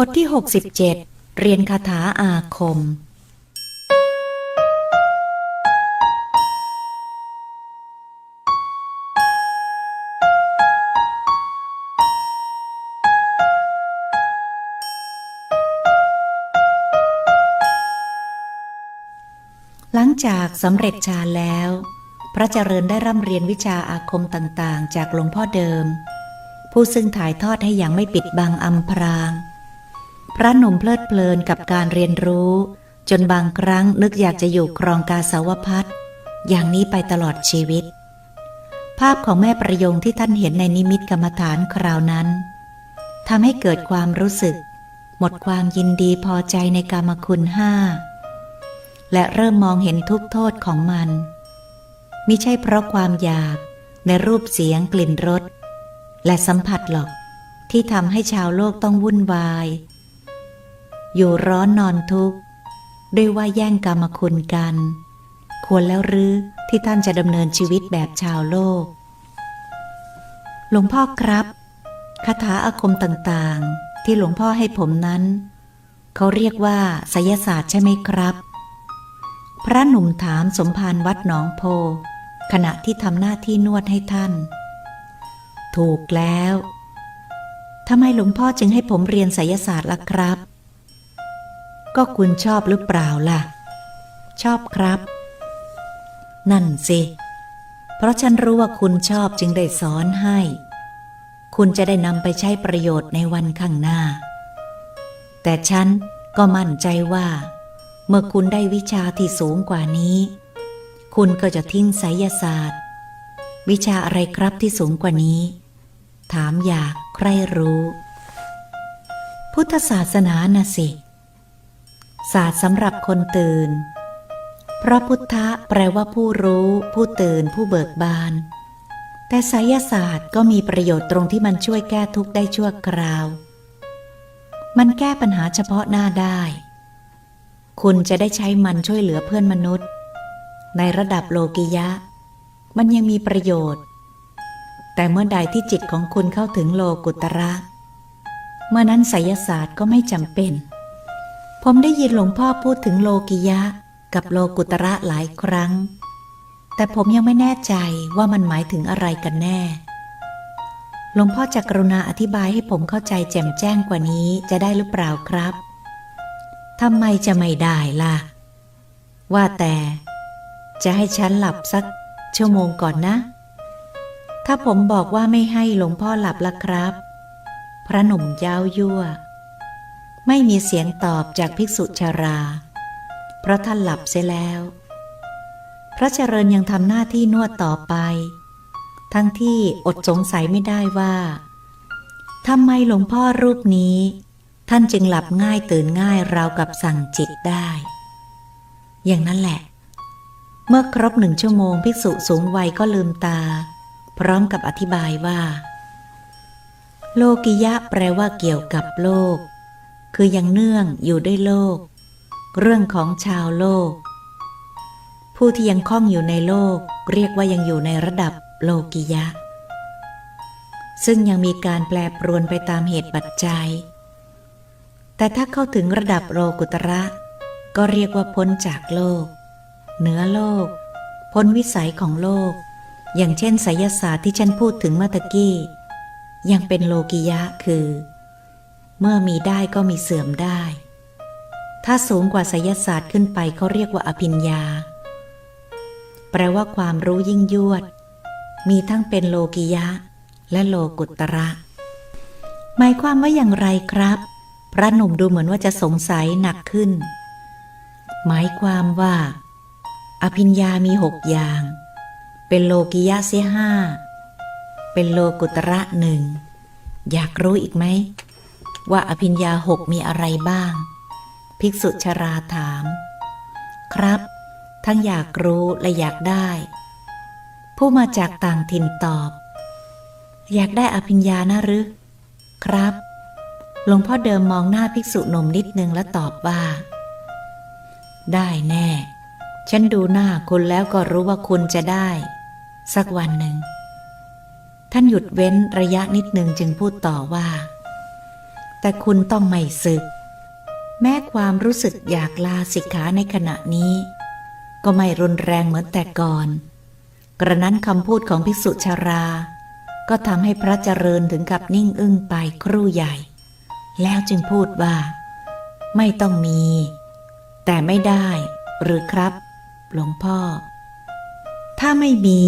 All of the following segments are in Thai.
บทที่ 67 เรียนคาถาอาคม หลังจากสำเร็จฌานแล้ว พระเจริญได้ร่ำเรียนวิชาอาคมต่างๆ จากหลวงพ่อเดิม ผู้ซึ่งถ่ายทอดให้อย่างไม่ปิดบังอำพราง พระหนุ่มเพลิดเพลินกับการเรียนรู้ จนบางครั้งนึกอยากจะอยู่ครองกาสาวพัดอย่างนี้ไปตลอดชีวิต ภาพของแม่ประยงที่ท่านเห็นในนิมิตกรรมฐานคราวนั้นทำให้เกิดความรู้สึก หมดความยินดีพอใจในกรรมคุณห้าและเริ่มมองเห็นทุกโทษของมันมิใช่เพราะความอยากในรูปเสียงกลิ่นรสและสัมผัสหรอก ที่ทำให้ชาวโลกต้องวุ่นวาย อยู่ร้อนนอนทุกข์ ด้วยว่าแย่งกรรมคุณกัน ควรแล้วหรือที่ท่านจะดำเนินชีวิตแบบชาวโลก หลวงพ่อครับคาถาอาคมต่างๆ ที่หลวงพ่อให้ผมนั้น เขาเรียกว่าไสยศาสตร์ใช่ไหมครับ พระหนุ่มถามสมภารวัดหนองโพ ขณะที่ทำหน้าที่นวดให้ท่าน ถูกแล้วทำไมหลวงพ่อจึงให้ผมเรียนไสยศาสตร์ล่ะครับ ก็คุณชอบหรือเปล่าล่ะ ชอบครับ นั่นสิ เพราะฉันรู้ว่าคุณชอบจึงได้สอนให้ คุณจะได้นำไปใช้ประโยชน์ในวันข้างหน้า แต่ฉันก็มั่นใจว่า เมื่อคุณได้วิชาที่สูงกว่านี้ คุณก็จะทิ้งไสยศาสตร์ วิชาอะไรครับที่สูงกว่านี้ ถามอยากใครรู้ พุทธศาสนานะสิ ศาสตร์สำหรับคนตื่นเพราะพุทธะแปลว่าผู้รู้ ผู้ตื่น ผู้เบิกบาน แต่ไสยศาสตร์ก็มีประโยชน์ตรงที่มันช่วยแก้ทุกข์ได้ชั่วคราว มันแก้ปัญหาเฉพาะหน้าได้ คุณจะได้ใช้มันช่วยเหลือเพื่อนมนุษย์ ในระดับโลกิยะ มันยังมีประโยชน์ แต่เมื่อใดที่จิตของคุณเข้าถึงโลกุตระ เมื่อนั้นไสยศาสตร์ก็ไม่จำเป็น ผมได้ยินหลวงพ่อพูดถึงโลกิยะ กับโลกุตระหลายครั้ง แต่ผมยังไม่แน่ใจว่ามันหมายถึงอะไรกันแน่ หลวงพ่อจะกรุณาอธิบายให้ผมเข้าใจแจ่มแจ้งกว่านี้จะได้หรือเปล่าครับทำไมจะไม่ได้ล่ะ ว่าแต่ จะให้ฉันหลับสักชั่วโมงก่อนนะ ถ้าผมบอกว่าไม่ให้หลวงพ่อหลับละครับ พระหนุ่มเย้ายั่ว ไม่มีเสียงตอบจากภิกษุชารา เพราะท่านหลับเสียแล้ว พระเจริญยังทำหน้าที่นวดต่อไป ทั้งที่อดสงสัยไม่ได้ว่าทำไมหลวงพ่อรูปนี้ ท่านจึงหลับง่ายตื่นง่ายราวกับสั่งจิตได้ อย่างนั้นแหละ เมื่อครบหนึ่งชั่วโมงภิกษุสูงวัยก็ลืมตา พร้อมกับอธิบายว่า โลกิยะแปลว่าเกี่ยวกับโลก คือยังเนื่องอยู่ด้วยโลก เรื่องของชาวโลก ผู้ที่ยังคล้องอยู่ในโลก เรียกว่ายังอยู่ในระดับโลกิยะ ซึ่งยังมีการแปรปรวนไปตามเหตุปัจจัย แต่ถ้าเข้าถึงระดับโลกุตระ ก็เรียกว่าพ้นจากโลก เหนือโลก พ้นวิสัยของโลก อย่างเช่นไสยศาสตร์ที่ฉันพูดถึงเมื่อกี้ยังเป็นโลกิยะคือ เมื่อมีได้ก็มีเสื่อมได้ ถ้าสูงกว่าไสยศาสตร์ขึ้นไปเขาเรียกว่าอภิญญา แปลว่าความรู้ยิ่งยวด มีทั้งเป็นโลกิยะ และโลกุตระ หมายความว่าอย่างไรครับ พระหนุ่มดูเหมือนว่าจะสงสัยหนักขึ้น หมายความว่า อภิญญามีหกอย่าง เป็นโลกิยะเสียห้าเป็นโลกุตระหนึ่งอยากรู้อีกไหม ว่าอภิญญาหกมีอะไรบ้าง ภิกษุชราถาม ครับ ทั้งอยากรู้และอยากได้ ผู้มาจากต่างถิ่นตอบ อยากได้อภิญญานะหรือครับหลวงพ่อเดิมมองหน้าภิกษุหนุ่มนิดนึงและตอบว่า ได้แน่ ฉันดูหน้าคุณแล้วก็รู้ว่าคุณจะได้ สักวันหนึ่ง ท่านหยุดเว้นระยะนิดหนึ่งจึงพูดต่อว่า แต่คุณต้องไม่ศึก แม้ความรู้สึกอยากลาสิกขาในขณะนี้ ก็ไม่รุนแรงเหมือนแต่ก่อน กระนั้นคำพูดของภิกษุชารา ก็ทำให้พระเจริญถึงกับนิ่งอึ้งไปครู่ใหญ่ แล้วจึงพูดว่า ไม่ต้องมี แต่ไม่ได้ หรือครับ หลวงพ่อ ถ้าไม่มี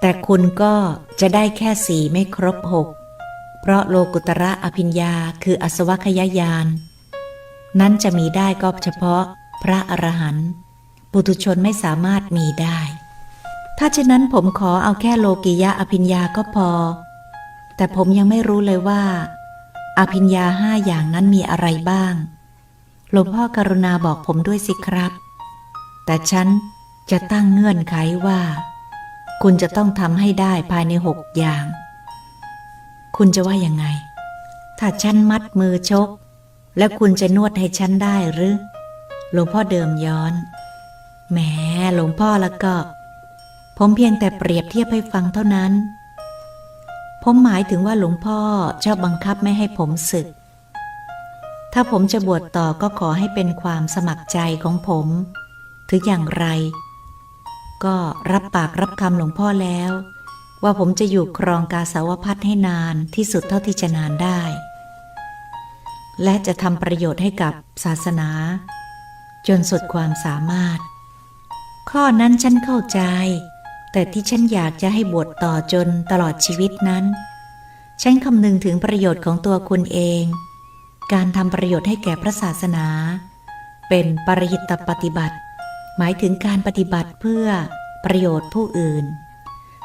แต่คุณก็จะได้แค่สี่ไม่ครบหก เพราะโลกุตระอภิญญาคืออสวัคยายาน นั้นจะมีได้ก็เฉพาะพระอรหันต์ปุถุชนไม่สามารถมีได้ ถ้าเช่นนั้นผมขอเอาแค่โลกิยะอภิญญาก็พอ แต่ผมยังไม่รู้เลยว่า อภิญญาห้าอย่างนั้นมีอะไรบ้างหลวงพ่อกรุณาบอกผมด้วยสิครับ แต่ฉันจะตั้งเงื่อนไขว่า คุณจะต้องทำให้ได้ภายในหกอย่าง คุณจะว่ายังไง ถ้าฉันมัดมือชก แล้วคุณจะนวดให้ฉันได้หรือ หลวงพ่อเดิมย้อน แหมหลวงพ่อแล้วก็ ผมเพียงแต่เปรียบเทียบให้ฟังเท่านั้น ผมหมายถึงว่าหลวงพ่อชอบบังคับไม่ให้ผมศึก ถ้าผมจะบวชต่อก็ขอให้เป็นความสมัครใจของผม ถึงอย่างไร ก็รับปากรับคำหลวงพ่อแล้ว ว่าผมจะอยู่ครองกาสาวพัดให้นานที่สุดเท่าที่จะนานได้ และจะทำประโยชน์ให้กับศาสนา จนสุดความสามารถ ข้อนั้นฉันเข้าใจ แต่ที่ฉันอยากจะให้บวชต่อจนตลอดชีวิตนั้น ฉันคำนึงถึงประโยชน์ของตัวคุณเอง การทำประโยชน์ให้แก่พระศาสนา เป็นปริหิตปฏิบัติ หมายถึงการปฏิบัติเพื่อประโยชน์ผู้อื่น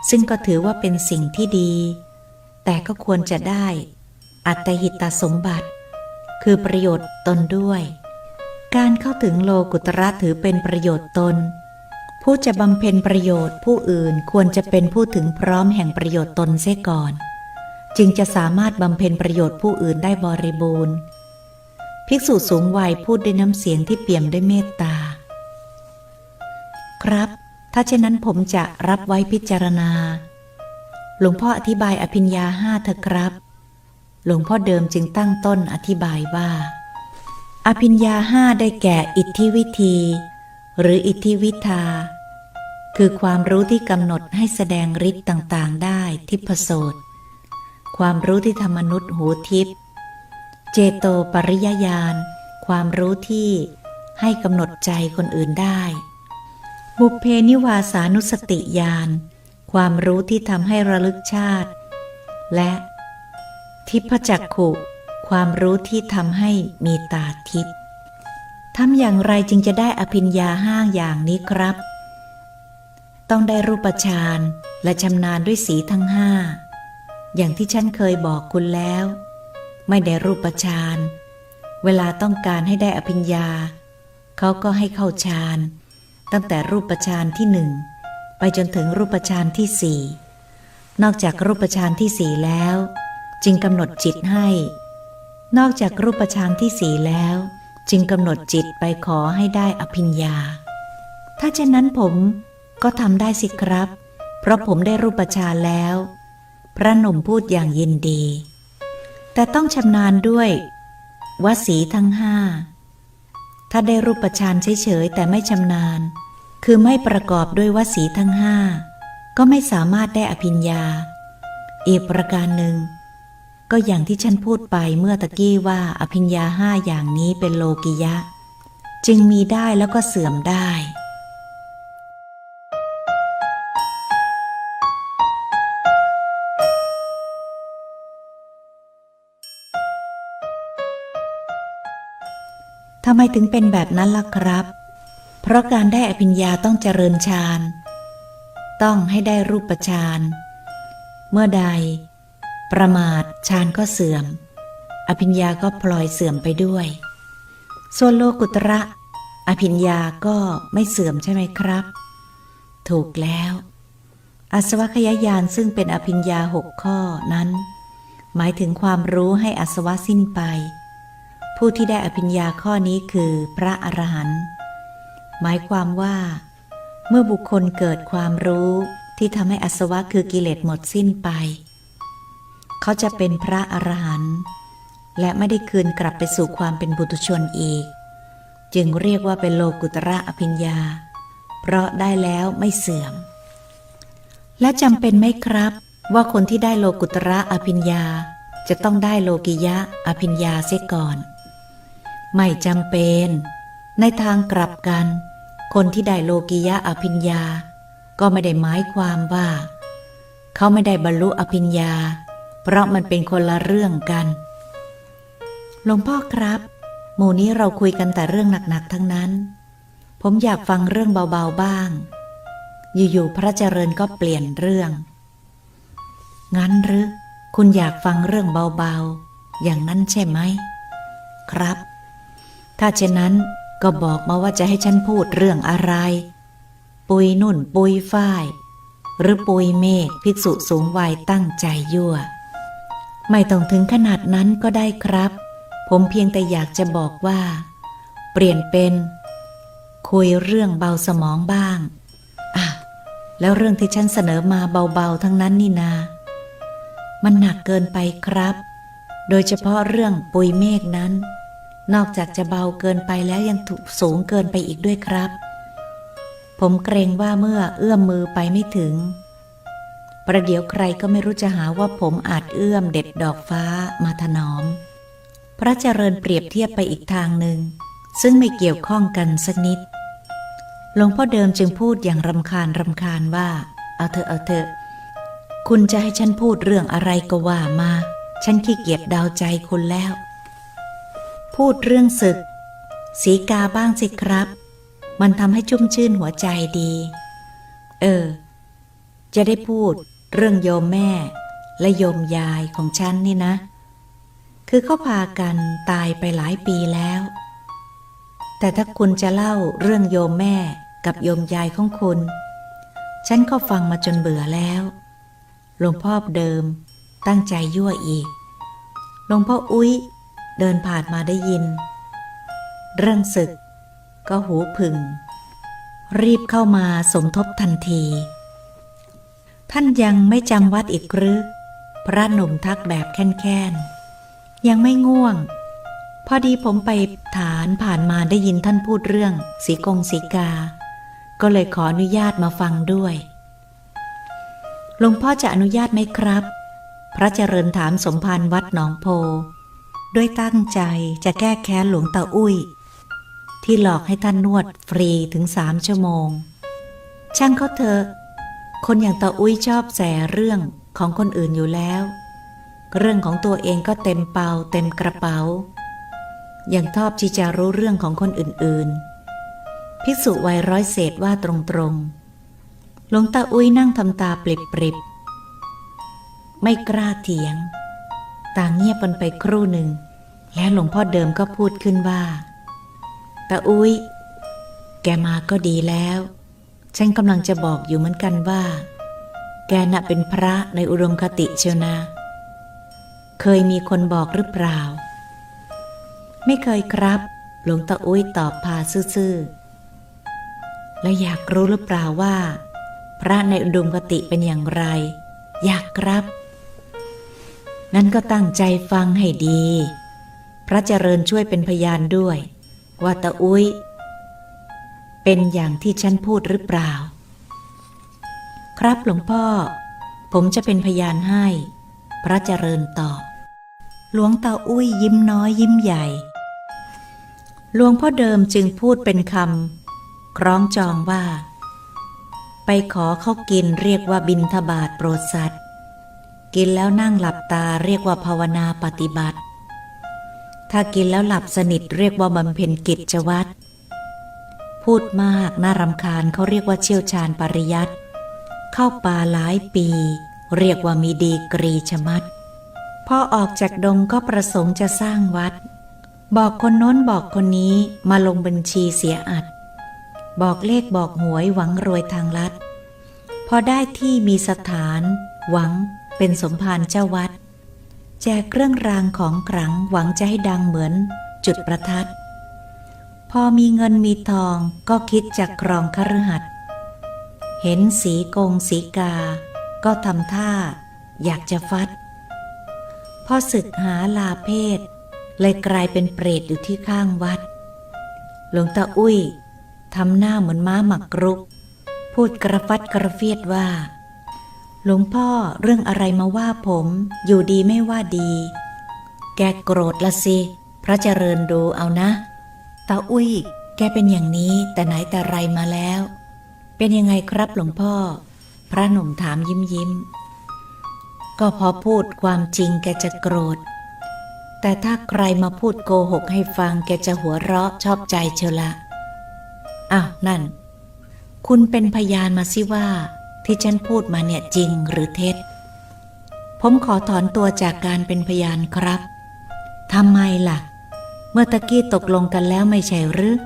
ซึ่งก็ถือว่าเป็นสิ่งที่ดี แต่ก็ควรจะได้ อัตหิตสมบัติ คือประโยชน์ตนด้วย การเข้าถึงโลกุตระถือเป็นประโยชน์ตน ผู้จะบำเพ็ญประโยชน์ผู้อื่นควรจะเป็นผู้ถึงพร้อมแห่งประโยชน์ตนเสียก่อน จึงจะสามารถบำเพ็ญประโยชน์ผู้อื่นได้บริบูรณ์ ภิกษุสูงวัยพูดด้วยน้ำเสียงที่เปี่ยมด้วยเมตตา ครับ ถ้าเช่นนั้นผมจะรับไว้พิจารณา หลวงพ่ออธิบายอภิญญาห้าเถอะครับ หลวงพ่อเดิมจึงตั้งต้นอธิบายว่า อภิญญาห้าได้แก่อิทธิวิธี หรืออิทธิวิทา คือความรู้ที่กำหนดให้แสดงฤทธิ์ต่างๆ ได้ทิพโสตความรู้ที่ทำมนุษย์หูทิพเจโตปริยญาณความรู้ที่ให้กำหนดใจคนอื่นได้ บุพเพนิวาสานุสติญาณความรู้ที่ทำให้ระลึกชาติ และ ทิพจักขุความรู้ที่ทำให้มีตาทิพทำอย่างไรจึงจะได้อภิญญาห้าอย่างนี้ครับ ต้องได้รูปฌานและชำนาญด้วยสีทั้งห้าอย่างที่ฉันเคยบอกคุณแล้ว ไม่ได้รูปฌานเวลาต้องการให้ได้อภิญญา เขาก็ให้เข้าฌาน ตั้งแต่รูปฌานที่หนึ่งไปจนถึงรูปฌานที่สี่นอกจากรูปฌานที่สี่แล้ว จึงกำหนดจิตให้ นอกจากรูปฌานที่สี่แล้ว จึงกำหนดจิตไปขอให้ได้อภิญญา ถ้าเช่นนั้นผมก็ทำได้สิครับ เพราะผมได้รูปฌานแล้ว พระหนุ่มพูดอย่างยินดี แต่ต้องชำนาญด้วยวสีทั้งห้า ถ้าได้รูปฌานเฉยๆแต่ไม่ชำนาญ คือไม่ประกอบด้วยวสีทั้งห้าก็ไม่สามารถได้อภิญญา อีกประการหนึ่ง ก็อย่างที่ฉันพูดไปเมื่อตะกี้ว่าอภิญญาห้าอย่างนี้เป็นโลกิยะ จึงมีได้แล้วก็เสื่อมได้ำไมถึงเป็นแบบนั้นล่ะครับ เพราะการได้อภิญญาต้องเจริญฌาน ต้องให้ได้รูปฌาน เมื่อใด ประมาทฌานก็เสื่อม อภิญญาก็พลอยเสื่อมไปด้วย ส่วนโลกุตระ อภิญญาก็ไม่เสื่อมใช่ไหมครับ ถูกแล้ว อสวัคยายานซึ่งเป็นอภิญญาหกข้อนั้น หมายถึงความรู้ให้อสวะสิ้นไป ผู้ที่ได้อภิญญาข้อนี้คือพระอรหันต์หมายความว่า เมื่อบุคคลเกิดความรู้ที่ทำให้อสวะคือกิเลสหมดสิ้นไป เขาจะเป็นพระอรหันต์และไม่ได้คืนกลับไปสู่ความเป็นบุตุชนอีก จึงเรียกว่าเป็นโลกุตระอภิญญา เพราะได้แล้วไม่เสื่อม และจำเป็นไหมครับ ว่าคนที่ได้โลกุตระอภิญญาจะต้องได้โลกิยะอภิญญาเสียก่อน ไม่จำเป็น ในทางกลับกัน คนที่ได้โลกิยะอภิญญา ก็ไม่ได้หมายความว่า เขาไม่ได้บรรลุอภิญญา เพราะมันเป็นคนละเรื่องกัน หลวงพ่อครับ หมู่นี้เราคุยกันแต่เรื่องหนักๆทั้งนั้น ผมอยากฟังเรื่องเบาๆบ้าง อยู่ๆพระเจริญก็เปลี่ยนเรื่อง งั้นหรือคุณอยากฟังเรื่องเบาๆ อย่างนั้นใช่ไหม ครับ ถ้าเช่นนั้นก็บอกมาว่าจะให้ฉันพูดเรื่องอะไร ปุยนุ่นปุยฝ้าย หรือปุยเมฆภิกษุสูงวัยตั้งใจยั่ว ไม่ต้องถึงขนาดนั้นก็ได้ครับ ผมเพียงแต่อยากจะบอกว่า เปลี่ยนเป็น คุยเรื่องเบาสมองบ้างอะแล้วเรื่องที่ฉันเสนอมาเบาๆทั้งนั้นนี่นา มันหนักเกินไปครับ โดยเฉพาะเรื่องปุยเมฆนั้น นอกจากจะเบาเกินไปแล้วยังถูกสูงเกินไปอีกด้วยครับ ผมเกรงว่าเมื่อเอื้อมมือไปไม่ถึง ประเดี๋ยวใครก็ไม่รู้จะหาว่าผมอาจเอื้อมเด็ดดอกฟ้ามาถนอม พระเจริญเปรียบเทียบไปอีกทางหนึ่ง ซึ่งไม่เกี่ยวข้องกันสักนิดหลวงพ่อเดิมจึงพูดอย่างรำคาญรำคาญว่า เอาเถอะเอาเถอะ คุณจะให้ฉันพูดเรื่องอะไรก็ว่ามา ฉันขี้เกียจดาวใจคุณแล้ว พูดเรื่องศึก สีกาบ้างสิครับ มันทำให้ชุ่มชื่นหัวใจดี เออ จะได้พูดเรื่องโยมแม่และโยมยายของฉันนี่นะ คือเขาพากันตายไปหลายปีแล้ว แต่ถ้าคุณจะเล่าเรื่องโยมแม่กับโยมยายของคุณ ฉันก็ฟังมาจนเบื่อแล้ว หลวงพ่อเดิมตั้งใจยั่วอีก หลวงพ่ออุ้ย เดินผ่านมาได้ยิน เรื่องศึก ก็หูผึ่งรีบเข้ามาสมทบทันที ท่านยังไม่จำวัดอีกหรือพระหนุ่มทักแบบแค้นๆ ยังไม่ง่วง พอดีผมไปฐานผ่านมาได้ยินท่านพูดเรื่อง สีกงสีกา ก็เลยขออนุญาตมาฟังด้วยหลวงพ่อจะอนุญาตไหมครับ พระเจริญถามสมภารวัดหนองโพ ด้วยตั้งใจจะแก้แค้นหลวงตาอุ้ย ที่หลอกให้ท่านนวดฟรีถึงสามชั่วโมง ช่างเขาเถอะ คนอย่างตาอุ้ยชอบแสเรื่องของคนอื่นอยู่แล้ว เรื่องของตัวเองก็เต็มเปาเต็มกระเป๋าอย่างชอบที่จะรู้เรื่องของคนอื่นๆ ภิกษุวัยร้อยเศษว่าตรงๆ หลวงตาอุ้ยนั่งทำตาปริบๆ ไม่กล้าเถียง ต่างเงียบกันไปครู่หนึ่ง แล้วหลวงพ่อเดิมก็พูดขึ้นว่าตาอุ้ย แกมาก็ดีแล้ว ฉันกำลังจะบอกอยู่เหมือนกันว่า แกน่ะเป็นพระในอุดมคติเชียวนะ เคยมีคนบอกหรือเปล่า ไม่เคยครับ หลวงตาอุ้ยตอบพาซื่อๆ และอยากรู้หรือเปล่าว่า พระในอุดมคติเป็นอย่างไร อยากครับ นั้นก็ตั้งใจฟังให้ดี พระเจริญช่วยเป็นพยานด้วย ว่าตาอุ้ย เป็นอย่างที่ฉันพูดหรือเปล่า ครับหลวงพ่อ ผมจะเป็นพยานให้ พระเจริญตอบ หลวงตาอุ้ยยิ้มน้อยยิ้มใหญ่ หลวงพ่อเดิมจึงพูดเป็นคำคล้องจองว่า ไปขอเขากินเรียกว่าบินทบาทโปรดสัตว์ กินแล้วนั่งหลับตาเรียกว่าภาวนาปฏิบัติ ถ้ากินแล้วหลับสนิทเรียกว่าบำเพ็ญกิจวัตร พูดมากน่ารำคาญเขาเรียกว่าเชี่ยวชาญปริยัติ เข้าป่าหลายปี เรียกว่ามีดีกรีชมัดพอออกจากดงก็ประสงค์จะสร้างวัด บอกคนโน้นบอกคนนี้มาลงบัญชีเสียอัด บอกเลขบอกหวยหวังรวยทางลัด พอได้ที่มีสถาน หวัง เป็นสมภารเจ้าวัด แจกเครื่องรางของขลังหวังจะให้ดังเหมือนจุดประทัด พอมีเงินมีทองก็คิดจากครองคฤหัสถ์เห็นสีกงสีกา ก็ทำท่า อยากจะฟัด พอศึกหาลาเพศ เลยกลายเป็นเปรตอยู่ที่ข้างวัด หลวงตาอุ้ยทำหน้าเหมือนม้าหมักรุก พูดกระฟัดกระเฟียดว่า หลวงพ่อเรื่องอะไรมาว่าผม อยู่ดีไม่ว่าดี แกโกรธละสิ พระเจริญดูเอานะตาอุ้ย แกเป็นอย่างนี้แต่ไหนแต่ไรมาแล้ว เป็นยังไงครับหลวงพ่อ พระหนุ่มถามยิ้มยิ้ม ก็พอพูดความจริงแกจะโกรธ แต่ถ้าใครมาพูดโกหกให้ฟังแกจะหัวเราะชอบใจเชียวละอ้าวนั่น คุณเป็นพยานมาสิว่า ที่ฉันพูดมาเนี่ยจริงหรือเท็จ ผมขอถอนตัวจากการเป็นพยานครับทำไมล่ะ เมื่อตะกี้ตกลงกันแล้วไม่ใช่หรือ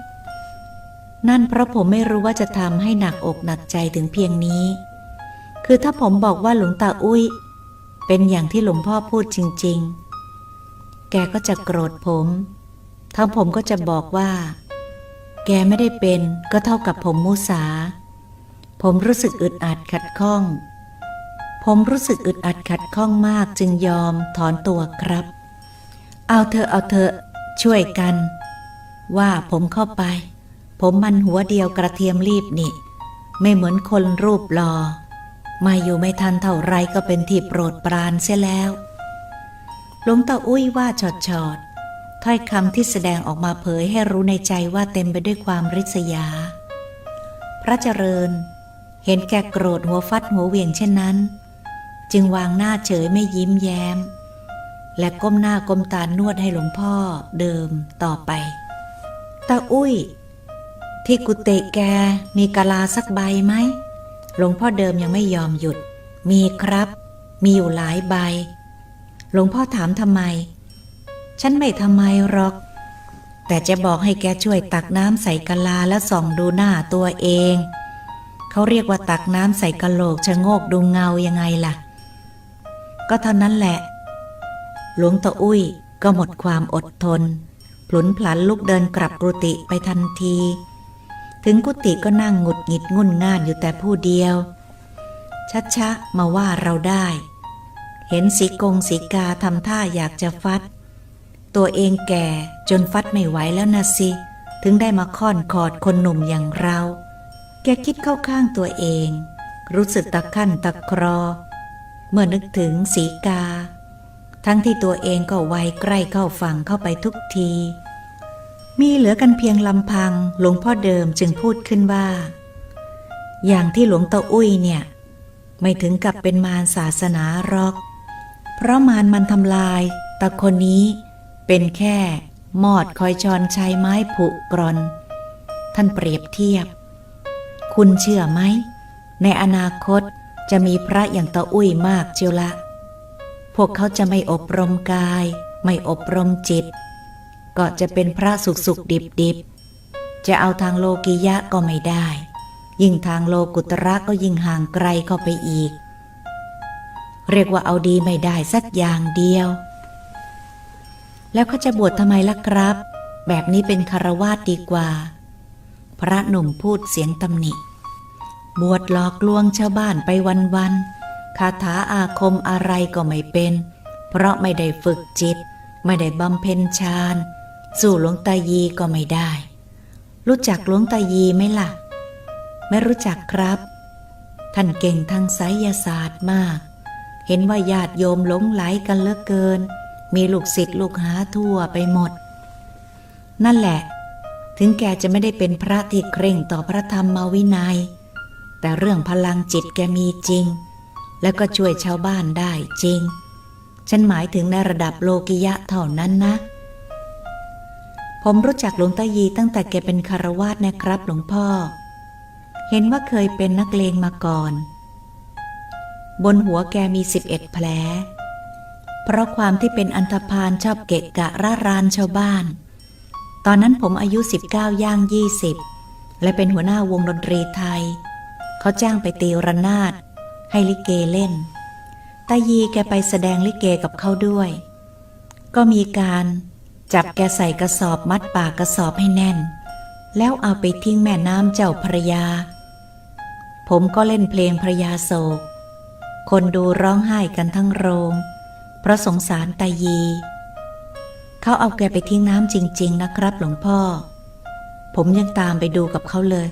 นั่นเพราะผมไม่รู้ว่าจะทำให้หนักอกหนักใจถึงเพียงนี้ คือถ้าผมบอกว่าหลวงตาอุ้ย เป็นอย่างที่หลวงพ่อพูดจริง ๆ แกก็จะโกรธผมทั้งผมก็จะบอกว่า แกไม่ได้เป็นก็เท่ากับผมมุสา ผมรู้สึกอึดอัดขัดข้อง ผมรู้สึกอึดอัดขัดข้องมากจึงยอมถอนตัวครับ เอาเธอเอาเธอช่วยกัน ว่าผมเข้าไป ผมมันหัวเดียวกระเทียมรีบนี่ ไม่เหมือนคนรูปหลอมาอยู่ไม่ทันเท่าไรก็เป็นที่โปรดปรานเสียแล้วหลวงตาอุ้ยว่าชอดชอดถ้อยคำที่แสดงออกมาเผยให้รู้ในใจว่าเต็มไปด้วยความริษยา พระเจริญ เห็นแกโกรธหัวฟัดหัวเวียงเช่นนั้น จึงวางหน้าเฉยไม่ยิ้มแย้ม และก้มหน้าก้มตานวดให้หลวงพ่อเดิมต่อไปตาอุ้ย ที่กุฏิแกมีกะลาสักใบไหมหลวงพ่อเดิมยังไม่ยอมหยุด มีครับ มีอยู่หลายใบ หลวงพ่อถามทำไม ฉันไม่ทำไมหรอก แต่จะบอกให้แกช่วยตักน้ำใส่กะลาแล้วส่องดูหน้าตัวเอง เขาเรียกว่าตักน้ำใส่กะโหลกชะโงกดูเงายังไงล่ะ ก็เท่านั้นแหละ หลวงตาอุ้ยก็หมดความอดทนพลุนพลันลุกเดินกลับกุฏิไปทันที ถึงกุฏิก็นั่งหงุดหงิดงุนง่านอยู่แต่ผู้เดียว ชัดชะมาว่าเราได้ เห็นสีกงสีกาทำท่าอยากจะฟัด ตัวเองแก่จนฟัดไม่ไหวแล้วนะสิ ถึงได้มาค่อนคอดคนหนุ่มอย่างเรา แกคิดเข้าข้างตัวเอง รู้สึกตะขั้นตะครอ เมื่อนึกถึงสีกา ทั้งที่ตัวเองก็ไวใกล้เข้าฝั่งเข้าไปทุกที มีเหลือกันเพียงลำพังหลวงพ่อเดิมจึงพูดขึ้นว่า อย่างที่หลวงตาอุ้ยเนี่ย ไม่ถึงกับเป็นมารศาสนาหรอก เพราะมารมันทำลาย แต่คนนี้เป็นแค่มอดคอยชอนชัยไม้ผุกรอน ท่านเปรียบเทียบ คุณเชื่อไหม ในอนาคตจะมีพระอย่างตาอุ้ยมากเจียวละ พวกเขาจะไม่อบรมกาย ไม่อบรมจิต ก็จะเป็นพระสุขสุขดิบดิบจะเอาทางโลกิยะก็ไม่ได้ ยิ่งทางโลกุตระก็ยิ่งห่างไกลเข้าไปอีก เรียกว่าเอาดีไม่ได้สักอย่างเดียว แล้วเขาจะบวชทำไมล่ะครับ แบบนี้เป็นคารวาสดีกว่า พระหนุ่มพูดเสียงตำหนิ บวชหลอกลวงชาวบ้านไปวันๆคาถาอาคมอะไรก็ไม่เป็น เพราะไม่ได้ฝึกจิต ไม่ได้บำเพ็ญฌานสู่หลวงตายีก็ไม่ได้ รู้จักหลวงตายีไหมล่ะ ไม่รู้จักครับ ท่านเก่งทางไสยศาสตร์มาก เห็นว่าญาติโยมหลงไหลกันเลือเกิน มีลูกศิษย์ลูกหาทั่วไปหมด นั่นแหละ ถึงแกจะไม่ได้เป็นพระที่เคร่งต่อพระธรรมวินัย แต่เรื่องพลังจิตแกมีจริง แล้วก็ช่วยชาวบ้านได้จริง ฉันหมายถึงในระดับโลกิยะเท่านั้นนะ ผมรู้จักหลวงตายีตั้งแต่แกเป็นคารวาสนะครับหลวงพ่อ เห็นว่าเคยเป็นนักเลงมาก่อน บนหัวแกมี11แผล เพราะความที่เป็นอันธพาลชอบเกะกะร่ารานชาวบ้าน ตอนนั้นผมอายุ 19 ย่าง 20 และเป็นหัวหน้าวงดนตรีไทย เขาจ้างไปตีระนาด ให้ลิเกเล่น ตายีแกไปแสดงลิเกกับเขาด้วย ก็มีการจับแกใส่กระสอบมัดปากกระสอบให้แน่น แล้วเอาไปทิ้งแม่น้ำเจ้าพระยา ผมก็เล่นเพลงพระยาโศก คนดูร้องไห้กันทั้งโรง เพราะสงสารตายี เขาเอาแกไปทิ้งน้ำจริง ๆ นะครับหลวงพ่อ ผมยังตามไปดูกับเขาเลย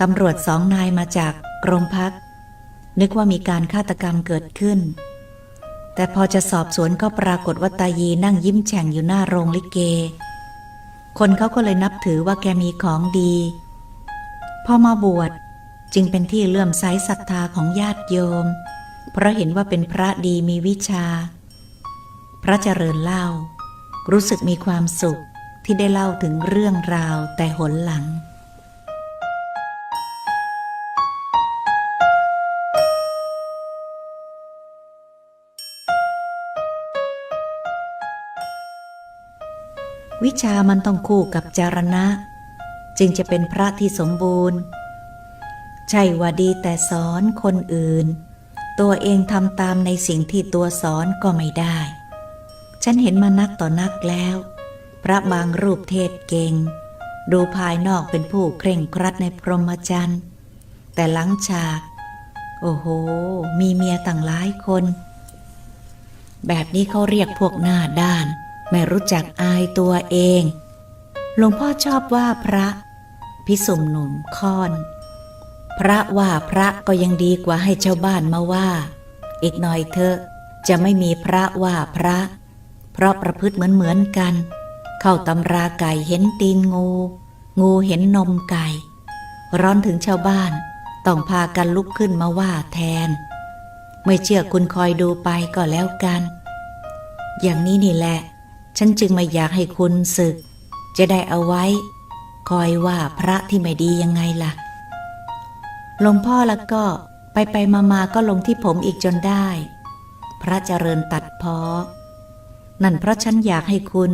ตำรวจสองนายมาจากโรงพัก นึกว่ามีการฆาตกรรมเกิดขึ้น แต่พอจะสอบสวนก็ปรากฏว่าตายีนั่งยิ้มแฉ่งอยู่หน้าโรงลิเก คนเขาก็เลยนับถือว่าแกมีของดี พอมาบวชจึงเป็นที่เลื่อมใสศรัทธาของญาติโยม เพราะเห็นว่าเป็นพระดีมีวิชา พระเจริญเล่า รู้สึกมีความสุขที่ได้เล่าถึงเรื่องราวแต่หนหลัง วิชามันต้องคู่กับจารณะ จึงจะเป็นพระที่สมบูรณ์ ใช่ว่าดีแต่สอนคนอื่น ตัวเองทำตามในสิ่งที่ตัวสอนก็ไม่ได้ ฉันเห็นมานักต่อนักแล้ว พระบางรูปเทศเก่ง ดูภายนอกเป็นผู้เคร่งครัดในพรหมจรรย์ แต่หลังฉาก โอ้โห มีเมียต่างหลายคน แบบนี้เขาเรียกพวกหน้าด้าน ไม่รู้จักอายตัวเอง หลวงพ่อชอบว่าพระ พิสุมหนุ่มค่อน พระว่าพระก็ยังดีกว่าให้ชาวบ้านมาว่า อีกหน่อยเถอะจะไม่มีพระว่าพระ เพราะประพฤติเหมือนเหมือนๆกัน เข้าตำราไก่เห็นตีนงู งูเห็นนมไก่ ร้อนถึงชาวบ้าน ต้องพากันลุกขึ้นมาว่าแทน ไม่เชื่อคุณคอยดูไปก็แล้วกัน อย่างนี้นี่แหละ ฉันจึงไม่อยากให้คุณศึก จะได้เอาไว้ คอยว่าพระที่ไม่ดียังไงล่ะหลวงพ่อแล้วก็ไปไปมามาก็ลงที่ผมอีกจนได้ พระเจริญตัดพอ นั่นเพราะฉันอยากให้คุณ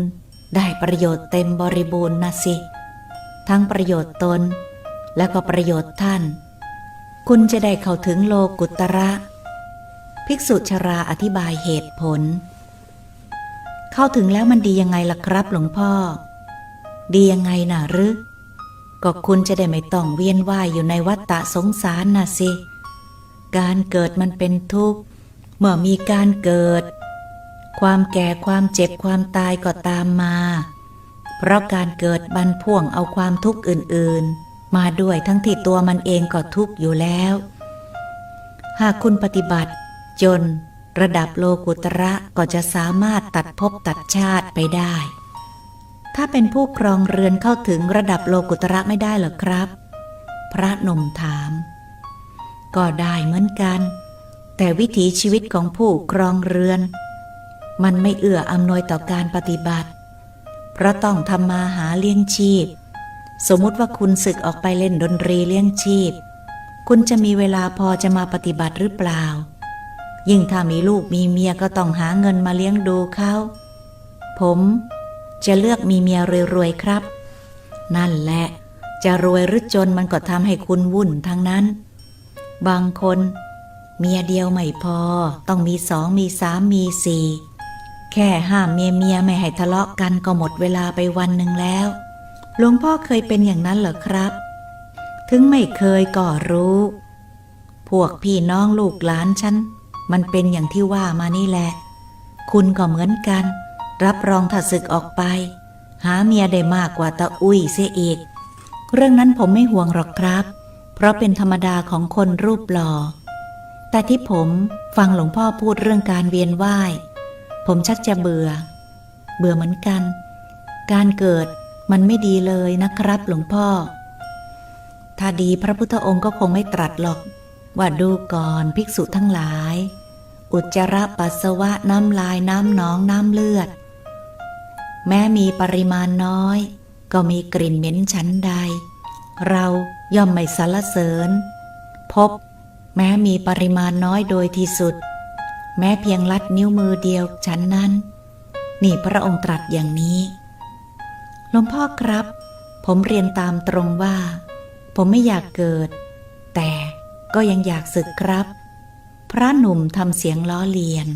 ได้ประโยชน์เต็มบริบูรณ์นะสิ ทั้งประโยชน์ตน และก็ประโยชน์ท่าน คุณจะได้เข้าถึงโลกุตระ ภิกษุชราอธิบายเหตุผล เข้าถึงแล้วมันดียังไงล่ะครับหลวงพ่อ ดียังไงน่ะหรือก็คุณจะได้ไม่ต้องเวียนว่ายอยู่ในวัฏฏะสงสารน่ะสิ การเกิดมันเป็นทุกข์ เมื่อมีการเกิด ความแก่ความเจ็บความตายก็ตามมา เพราะการเกิดบันพ่วงเอาความทุกข์อื่นๆ มาด้วยทั้งที่ตัวมันเองก็ทุกข์อยู่แล้ว หากคุณปฏิบัติ จน ระดับโลกุตระก็จะสามารถตัดภพตัดชาติไปได้ ถ้าเป็นผู้ครองเรือนเข้าถึงระดับโลกุตระไม่ได้หรอครับ พระนมถาม ก็ได้เหมือนกัน แต่วิถีชีวิตของผู้ครองเรือน มันไม่เอื้ออำนวยต่อการปฏิบัติ เพราะต้องทำมาหาเลี้ยงชีพ สมมุติว่าคุณศึกออกไปเล่นดนตรีเลี้ยงชีพ คุณจะมีเวลาพอจะมาปฏิบัติหรือเปล่า ยิ่งถ้ามีลูกมีเมียก็ต้องหาเงินมาเลี้ยงดูเขาผมจะเลือกมีเมียรวยๆครับ นั่นแหละ จะรวยหรือจนมันก็ทำให้คุณวุ่นทั้งนั้น บางคน เมียเดียวไม่พอ ต้องมีสองมีสามมีสี่ แค่ห้ามเมียเมียไม่ให้ทะเลาะกันก็หมดเวลาไปวันหนึ่งแล้ว หลวงพ่อเคยเป็นอย่างนั้นเหรอครับ ถึงไม่เคยก็รู้ พวกพี่น้องลูกหลานฉัน มันเป็นอย่างที่ว่ามานี่แหละ คุณก็เหมือนกัน รับรองถ้าศึกออกไป หาเมียได้มากกว่าตาอุ้ยเสียอีก เรื่องนั้นผมไม่ห่วงหรอกครับ เพราะเป็นธรรมดาของคนรูปหล่อแต่ที่ผมฟังหลวงพ่อพูดเรื่องการเวียนว่าย ผมชักจะเบื่อ เบื่อเหมือนกัน การเกิดมันไม่ดีเลยนะครับหลวงพ่อ ถ้าดีพระพุทธองค์ก็คงไม่ตรัสหรอก ว่าดูก่อนภิกษุทั้งหลาย อุจจาระปัสสาวะน้ำลายน้ำหนองน้ำเลือด แม้มีปริมาณน้อย ก็มีกลิ่นเหม็นชั้นใด เราย่อมไม่สรรเสริญ พบ แม้มีปริมาณน้อยโดยที่สุด แม้เพียงลัดนิ้วมือเดียวฉันนั้น นี่พระองค์ตรัสอย่างนี้หลวงพ่อครับ ผมเรียนตามตรงว่า ผมไม่อยากเกิด แต่ก็ยังอยากศึกครับ พระหนุ่มทำเสียงล้อเลียน